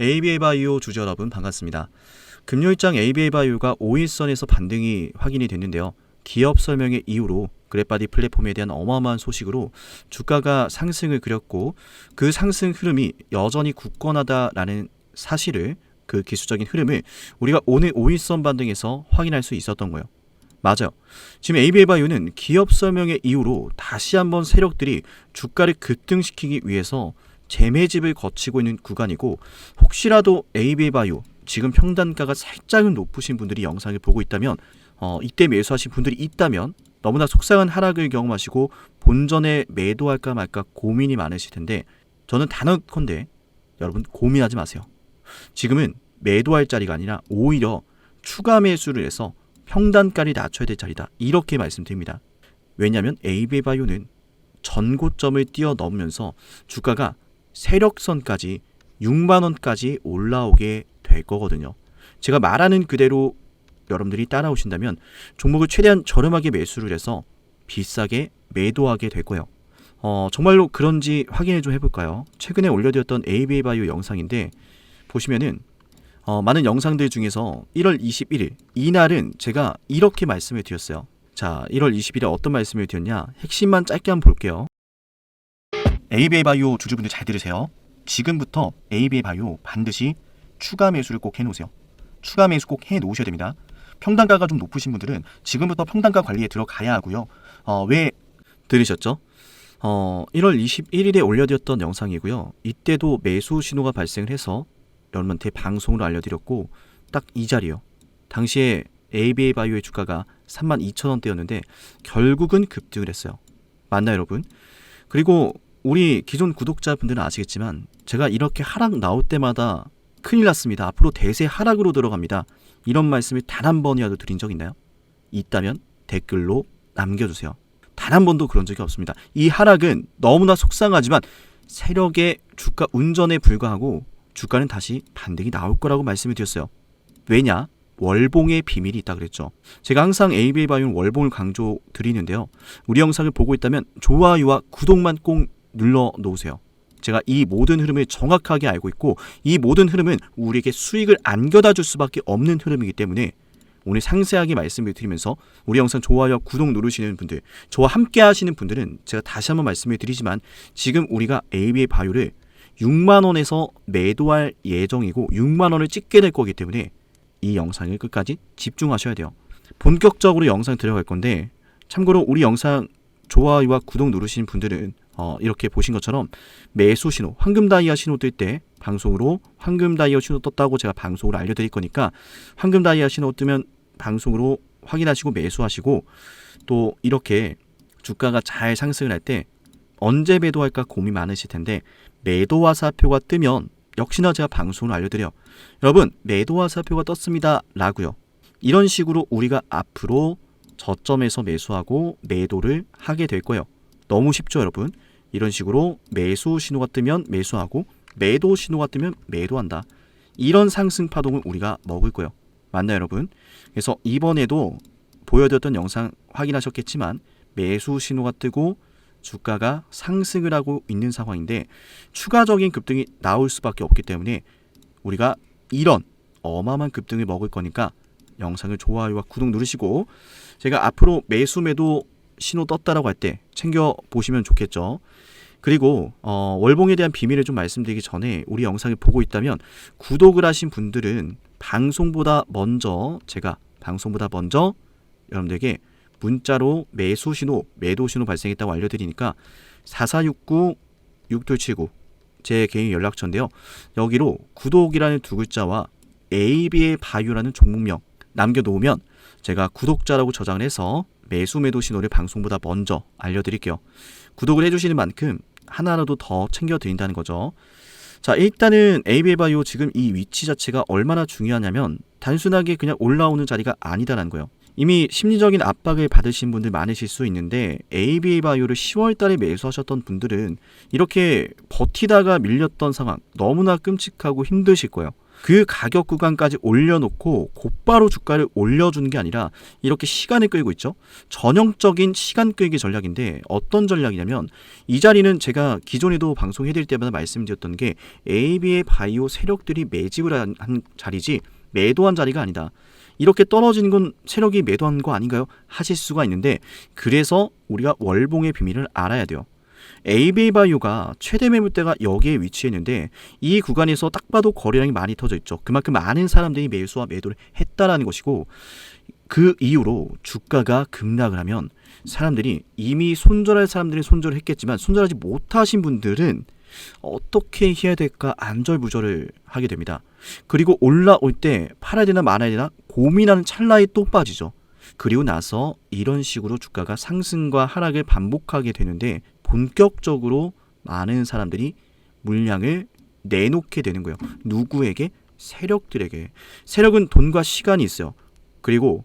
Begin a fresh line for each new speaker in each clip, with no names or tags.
ABA 바이오 주주 여러분 반갑습니다. 금요일장 ABA 바이오가 5일선에서 반등이 확인이 됐는데요. 기업 설명의 이후로 그래바디 플랫폼에 대한 어마어마한 소식으로 주가가 상승을 그렸고 그 상승 흐름이 여전히 굳건하다라는 사실을 그 기술적인 흐름을 우리가 오늘 5일선 반등에서 확인할 수 있었던 거예요. 맞아요. 지금 ABA 바이오는 기업 설명의 이후로 다시 한번 세력들이 주가를 급등시키기 위해서 재매집을 거치고 있는 구간이고 혹시라도 ABA 바이오 지금 평단가가 살짝은 높으신 분들이 영상을 보고 있다면 어, 이때 매수하신 분들이 있다면 너무나 속상한 하락을 경험하시고 본전에 매도할까 말까 고민이 많으실 텐데 저는 단언컨대 여러분 고민하지 마세요. 지금은 매도할 자리가 아니라 오히려 추가 매수를 해서 평단가를 낮춰야 될 자리다. 이렇게 말씀드립니다. 왜냐하면 ABA 바이오는 전고점을 뛰어넘으면서 주가가 세력선까지 6만 원까지 올라오게 될 거거든요. 제가 말하는 그대로 여러분들이 따라오신다면 종목을 최대한 저렴하게 매수를 해서 비싸게 매도하게 될 거예요. 어, 정말로 그런지 확인을 좀 해볼까요? 최근에 올려드렸던 ABA 바이오 영상인데 보시면은 어, 많은 영상들 중에서 1월 21일 이날은 제가 이렇게 말씀을 드렸어요. 자, 1월 20일에 어떤 말씀을 드렸냐? 핵심만 짧게 한번 볼게요. ABA 바이오 주주분들 잘 들으세요. 지금부터 ABA 바이오 반드시 추가 매수를 꼭 해놓으세요. 추가 매수 꼭 해놓으셔야 됩니다. 평단가가 좀 높으신 분들은 지금부터 평단가 관리에 들어가야 하고요. 어, 왜 들으셨죠? 어, 1월 21일에 올려드렸던 영상이고요. 이때도 매수 신호가 발생을 해서 여러분한테 방송으로 알려드렸고 딱 이 자리요. 당시에 ABA 바이오의 주가가 32,000원대였는데 결국은 급등을 했어요. 맞나요, 여러분? 그리고 우리 기존 구독자분들은 아시겠지만 제가 이렇게 하락 나올 때마다 큰일 났습니다. 앞으로 대세 하락으로 들어갑니다. 이런 말씀을 단한 번이라도 드린 적 있나요? 있다면 댓글로 남겨주세요. 단 한 번도 그런 적이 없습니다. 이 하락은 너무나 속상하지만 세력의 주가 운전에 불과하고 주가는 다시 반등이 나올 거라고 말씀을 드렸어요. 왜냐? 월봉의 비밀이 있다 그랬죠. 제가 항상 ABA 바이오는 월봉을 강조 드리는데요. 우리 영상을 보고 있다면 좋아요와 구독만 꼭 눌러 놓으세요. 제가 이 모든 흐름을 정확하게 알고 있고 이 모든 흐름은 우리에게 수익을 안겨다 줄 수밖에 없는 흐름이기 때문에 오늘 상세하게 말씀을 드리면서 우리 영상 좋아요, 구독 누르시는 분들, 저와 함께 하시는 분들은 제가 다시 한번 말씀을 드리지만 지금 우리가 ABA 바이오를 6만 원에서 매도할 예정이고 6만 원을 찍게 될 거기 때문에 이 영상을 끝까지 집중하셔야 돼요. 본격적으로 영상 들어갈 건데 참고로 우리 영상 좋아요와 구독 누르신 분들은 어, 이렇게 보신 것처럼 매수 신호, 황금 다이아 신호 뜰 때 방송으로 황금 다이아 신호 떴다고 제가 방송으로 알려드릴 거니까 황금 다이아 신호 뜨면 방송으로 확인하시고 매수하시고 또 이렇게 주가가 잘 상승을 할 때 언제 매도할까 고민 많으실 텐데 매도와 사표가 뜨면 역시나 제가 방송을 알려드려. 여러분 매도와 사표가 떴습니다 라고요. 이런 식으로 우리가 앞으로 저점에서 매수하고 매도를 하게 될 거예요 너무 쉽죠 여러분? 이런 식으로 매수 신호가 뜨면 매수하고 매도 신호가 뜨면 매도한다. 이런 상승 파동을 우리가 먹을 거예요. 맞나요 여러분? 그래서 이번에도 보여드렸던 영상 확인하셨겠지만 매수 신호가 뜨고 주가가 상승을 하고 있는 상황인데 추가적인 급등이 나올 수밖에 없기 때문에 우리가 이런 어마어마한 급등을 먹을 거니까 영상을 좋아요와 구독 누르시고 제가 앞으로 매수 매도 신호 떴다라고 할 때 챙겨 보시면 좋겠죠. 그리고 어, 월봉에 대한 비밀을 좀 말씀드리기 전에 우리 영상을 보고 있다면 구독을 하신 분들은 방송보다 먼저 제가 방송보다 먼저 여러분들에게 문자로 매수 신호, 매도 신호 발생했다고 알려드리니까 4469-6279 제 개인 연락처인데요. 여기로 구독이라는 두 글자와 AB의 바이오라는 종목명 남겨놓으면 제가 구독자라고 저장을 해서 매수 매도 신호를 방송보다 먼저 알려드릴게요. 구독을 해주시는 만큼 하나라도 더 챙겨드린다는 거죠. 자, 일단은 ABA 바이오 지금 이 위치 자체가 얼마나 중요하냐면 단순하게 그냥 올라오는 자리가 아니다라는 거예요. 이미 심리적인 압박을 받으신 분들 많으실 수 있는데 ABA 바이오를 10월 달에 매수하셨던 분들은 이렇게 버티다가 밀렸던 상황 너무나 끔찍하고 힘드실 거예요. 그 가격 구간까지 올려놓고 곧바로 주가를 올려주는 게 아니라 이렇게 시간을 끌고 있죠. 전형적인 시간 끌기 전략인데 어떤 전략이냐면 이 자리는 제가 기존에도 방송해드릴 때마다 말씀드렸던 게 AB의 바이오 세력들이 매집을 한, 한 자리지 매도한 자리가 아니다. 이렇게 떨어지는 건 세력이 매도한 거 아닌가요? 하실 수가 있는데 그래서 우리가 월봉의 비밀을 알아야 돼요. ABA 바이오가 최대 매물대가 여기에 위치했는데 이 구간에서 딱 봐도 거래량이 많이 터져 있죠. 그만큼 많은 사람들이 매수와 매도를 했다라는 것이고 그 이후로 주가가 급락을 하면 사람들이 이미 손절할 사람들이 손절을 했겠지만 손절하지 못하신 분들은 어떻게 해야 될까 안절부절을 하게 됩니다. 그리고 올라올 때 팔아야 되나 말아야 되나 고민하는 찰나에 또 빠지죠. 그리고 나서 이런 식으로 주가가 상승과 하락을 반복하게 되는데 본격적으로 많은 사람들이 물량을 내놓게 되는 거예요. 누구에게? 세력들에게. 세력은 돈과 시간이 있어요. 그리고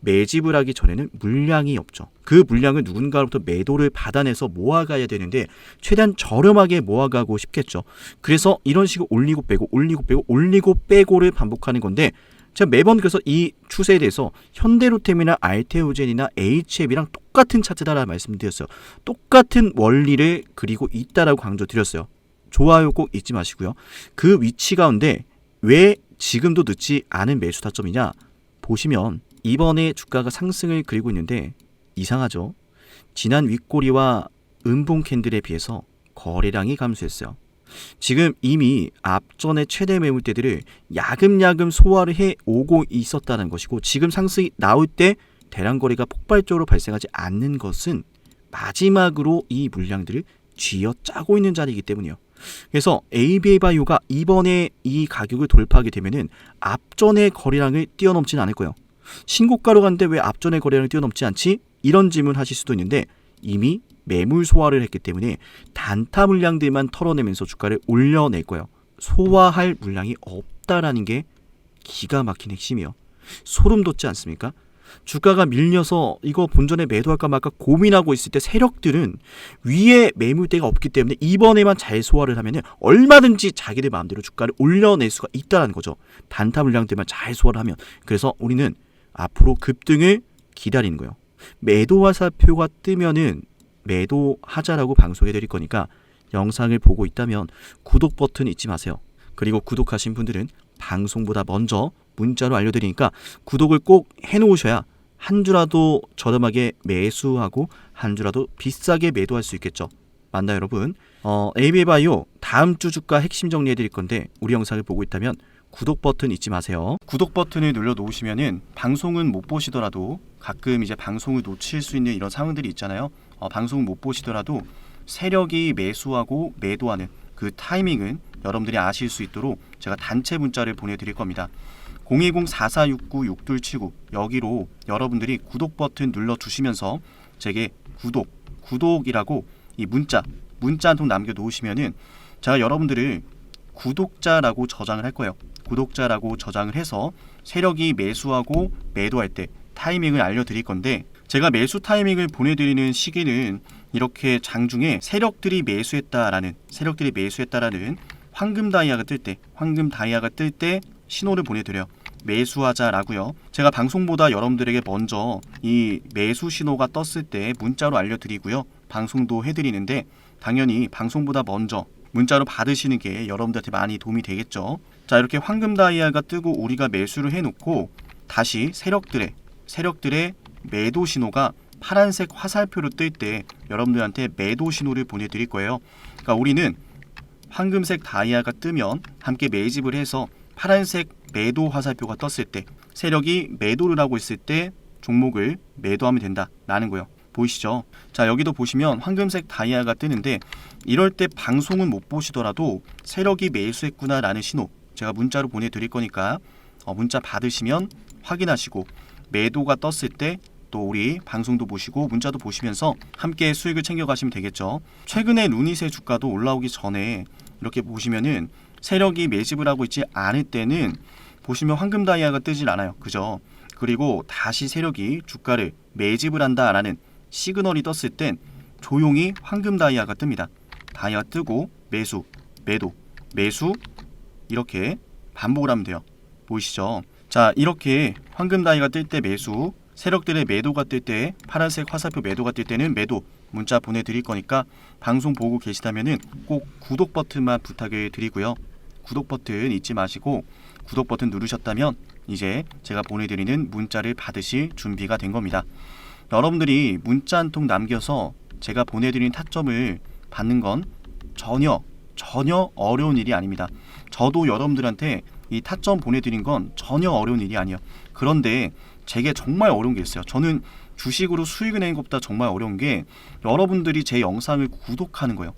매집을 하기 전에는 물량이 없죠. 그 물량을 누군가로부터 매도를 받아내서 모아가야 되는데 최대한 저렴하게 모아가고 싶겠죠. 그래서 이런 식으로 올리고 빼고 올리고 빼고 올리고 빼고를 반복하는 건데 제가 매번 그래서 이 추세에 대해서 현대로템이나 알테오젠이나 HF이랑 똑같은 차트다라는 말씀드렸어요. 똑같은 원리를 그리고 있다라고 강조드렸어요. 좋아요 꼭 잊지 마시고요. 그 위치 가운데 왜 지금도 늦지 않은 매수 타점이냐 보시면 이번에 주가가 상승을 그리고 있는데 이상하죠. 지난 윗꼬리와 음봉 캔들에 비해서 거래량이 감소했어요. 지금 이미 앞전의 최대 매물대들을 야금야금 소화를 해 오고 있었다는 것이고 지금 상승이 나올 때 대량 거래가 폭발적으로 발생하지 않는 것은 마지막으로 이 물량들을 쥐어 짜고 있는 자리이기 때문이에요. 그래서 ABA 바이오가 이번에 이 가격을 돌파하게 되면은 앞전의 거래량을 뛰어넘지는 않을 거예요. 신고가로 갔는데 왜 앞전의 거래량을 뛰어넘지 않지? 이런 질문 하실 수도 있는데 이미 매물 소화를 했기 때문에 단타 물량들만 털어내면서 주가를 올려낼 거예요. 소화할 물량이 없다라는 게 기가 막힌 핵심이에요. 소름 돋지 않습니까? 주가가 밀려서 이거 본전에 매도할까 말까 고민하고 있을 때 세력들은 위에 매물대가 없기 때문에 이번에만 잘 소화를 하면 얼마든지 자기들 마음대로 주가를 올려낼 수가 있다는 거죠. 단타 물량들만 잘 소화를 하면. 그래서 우리는 앞으로 급등을 기다리는 거예요. 매도 화살표가 뜨면은 매도하자라고 방송해 드릴 거니까 영상을 보고 있다면 구독 버튼 잊지 마세요. 그리고 구독하신 분들은 방송보다 먼저 문자로 알려드리니까 구독을 꼭 해놓으셔야 한 주라도 저렴하게 매수하고 한 주라도 비싸게 매도할 수 있겠죠. 맞나요, 여러분? 어, AB 바이오 다음 주 주가 핵심 정리해 드릴 건데 우리 영상을 보고 있다면 구독 버튼 잊지 마세요. 구독 버튼을 눌러 놓으시면은 방송은 못 보시더라도 가끔 이제 방송을 놓칠 수 있는 이런 상황들이 있잖아요. 어, 방송을 못 보시더라도 세력이 매수하고 매도하는 그 타이밍은 여러분들이 아실 수 있도록 제가 단체 문자를 보내드릴 겁니다. 010-4469-6279 여기로 여러분들이 구독 버튼 눌러 주시면서 제게 구독, 구독이라고 이 문자, 문자 한 통 남겨 놓으시면은 제가 여러분들을 구독자라고 저장을 할 거예요. 구독자라고 저장을 해서 세력이 매수하고 매도할 때 타이밍을 알려드릴 건데 제가 매수 타이밍을 보내드리는 시기는 이렇게 장중에 세력들이 매수했다라는 세력들이 매수했다라는 황금 다이아가 뜰 때 황금 다이아가 뜰 때 신호를 보내드려요. 매수하자라고요. 제가 방송보다 여러분들에게 먼저 이 매수 신호가 떴을 때 문자로 알려드리고요. 방송도 해드리는데 당연히 방송보다 먼저 문자로 받으시는 게 여러분들한테 많이 도움이 되겠죠. 자 이렇게 황금 다이아가 뜨고 우리가 매수를 해놓고 다시 세력들의 세력들의 매도 신호가 파란색 화살표로 뜰 때 여러분들한테 매도 신호를 보내드릴 거예요. 그러니까 우리는 황금색 다이아가 뜨면 함께 매집을 해서 파란색 매도 화살표가 떴을 때 세력이 매도를 하고 있을 때 종목을 매도하면 된다라는 거예요. 보이시죠? 자 여기도 보시면 황금색 다이아가 뜨는데 이럴 때 방송은 못 보시더라도 세력이 매수했구나라는 신호 제가 문자로 보내드릴 거니까 어, 문자 받으시면 확인하시고 매도가 떴을 때 또 우리 방송도 보시고 문자도 보시면서 함께 수익을 챙겨가시면 되겠죠. 최근에 루닛의 주가도 올라오기 전에 이렇게 보시면은 세력이 매집을 하고 있지 않을 때는 보시면 황금 다이아가 뜨질 않아요. 그죠? 그리고 다시 세력이 주가를 매집을 한다라는 시그널이 떴을 땐 조용히 황금 다이아가 뜹니다. 다이아 뜨고 매수, 매도, 매수 이렇게 반복을 하면 돼요. 보이시죠? 자, 이렇게 황금 다이가 뜰 때 매수, 세력들의 매도가 뜰 때 파란색 화살표 매도가 뜰 때는 매도 문자 보내드릴 거니까 방송 보고 계시다면은 꼭 구독 버튼만 부탁을 드리고요. 구독 버튼 잊지 마시고 구독 버튼 누르셨다면 이제 제가 보내드리는 문자를 받으실 준비가 된 겁니다. 여러분들이 문자 한 통 남겨서 제가 보내드린 타점을 받는 건 전혀 전혀 어려운 일이 아닙니다. 저도 여러분들한테 이 타점 보내드린 건 전혀 어려운 일이 아니에요. 그런데 제게 정말 어려운 게 있어요. 저는 주식으로 수익을 내는 것보다 정말 어려운 게 여러분들이 제 영상을 구독하는 거예요.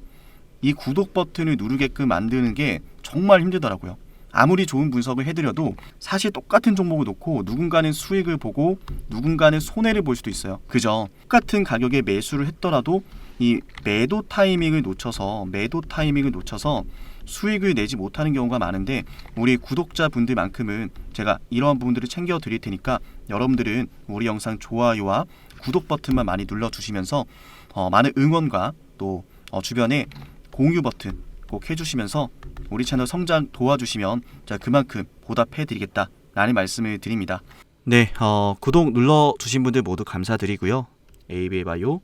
이 구독 버튼을 누르게끔 만드는 게 정말 힘들더라고요. 아무리 좋은 분석을 해드려도 사실 똑같은 종목을 놓고 누군가는 수익을 보고 누군가는 손해를 볼 수도 있어요. 그죠? 똑같은 가격에 매수를 했더라도 이 매도 타이밍을 놓쳐서 매도 타이밍을 놓쳐서 수익을 내지 못하는 경우가 많은데 우리 구독자분들만큼은 제가 이러한 부분들을 챙겨 드릴 테니까 여러분들은 우리 영상 좋아요와 구독 버튼만 많이 눌러 주시면서 어, 많은 응원과 또 어, 주변에 공유 버튼 꼭 해주시면서 우리 채널 성장 도와주시면 제가 그만큼 보답해드리겠다라는 말씀을 드립니다. 네, 어, 구독 눌러 주신 분들 모두 감사드리고요. ABA 바이오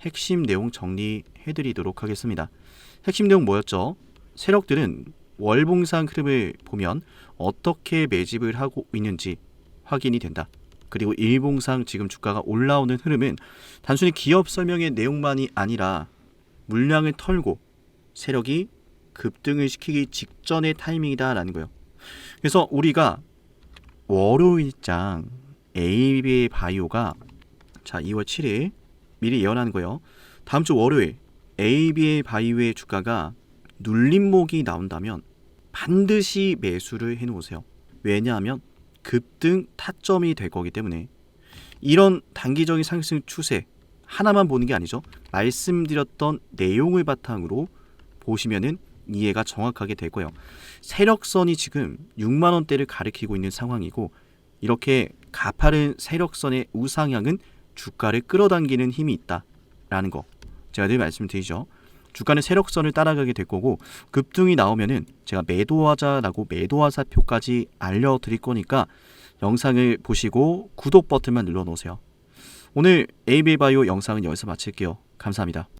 핵심 내용 정리해드리도록 하겠습니다. 핵심 내용 뭐였죠? 세력들은 월봉상 흐름을 보면 어떻게 매집을 하고 있는지 확인이 된다. 그리고 일봉상 지금 주가가 올라오는 흐름은 단순히 기업 설명의 내용만이 아니라 물량을 털고 세력이 급등을 시키기 직전의 타이밍이다라는 거예요. 그래서 우리가 월요일장 ABA 바이오가 자 2월 7일 미리 예언하는 거예요. 다음 주 월요일 ABA 바이오의 주가가 눌림목이 나온다면 반드시 매수를 해 놓으세요. 왜냐하면 급등 타점이 될 거기 때문에 이런 단기적인 상승 추세 하나만 보는 게 아니죠. 말씀드렸던 내용을 바탕으로 보시면은 이해가 정확하게 될 거예요. 세력선이 지금 6만 원대를 가리키고 있는 상황이고 이렇게 가파른 세력선의 우상향은 주가를 끌어당기는 힘이 있다라는 거 제가 늘 말씀드리죠. 주가는 세력선을 따라가게 될 거고 급등이 나오면은 제가 매도하자라고 매도하사표까지 알려드릴 거니까 영상을 보시고 구독 버튼만 눌러 놓으세요. 오늘 AB바이오 영상은 여기서 마칠게요. 감사합니다.